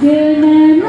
Gönül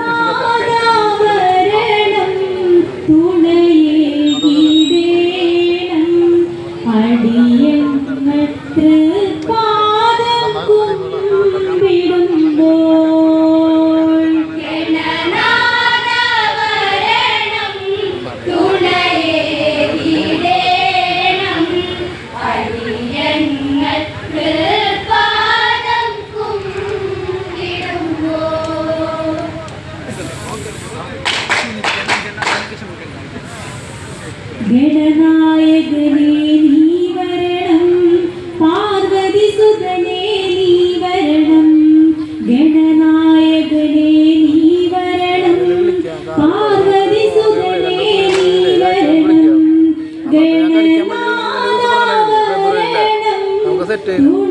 കിട്ടേനും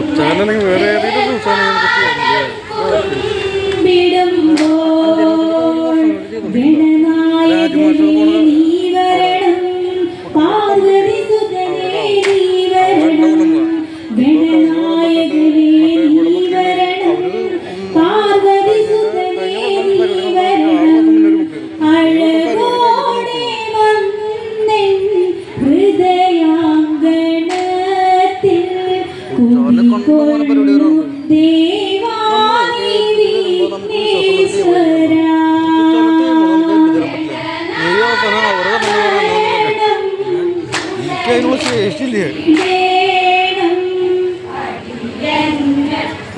ഉച്ചാരണെങ്കിൽ വേറെ ഏതെങ്കിലും ഉച്ചാരണം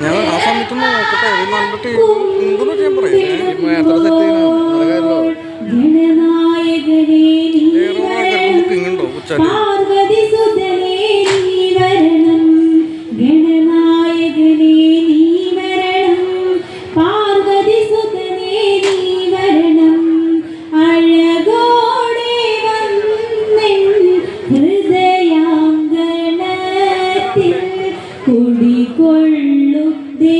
ഞാൻ ആ സമയത്തൊന്നും നോക്കട്ടെ നാലിന്റെ ടീം ഉണ്ടെന്നൊക്കെ എത്ര പറയാം. കുടികൊള്ളു ദേ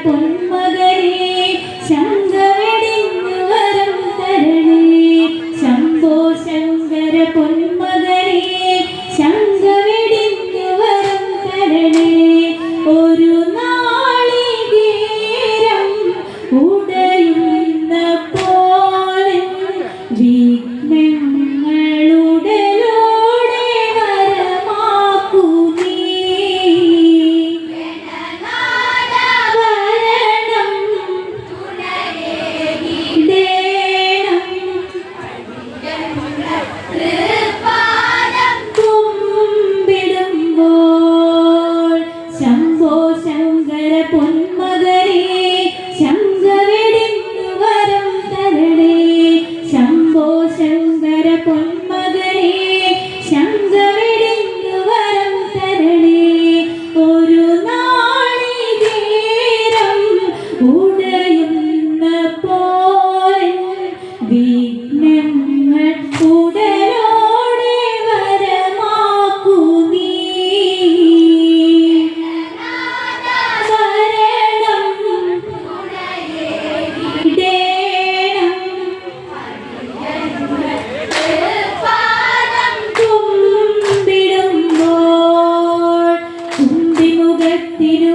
con ലോകത്തിനു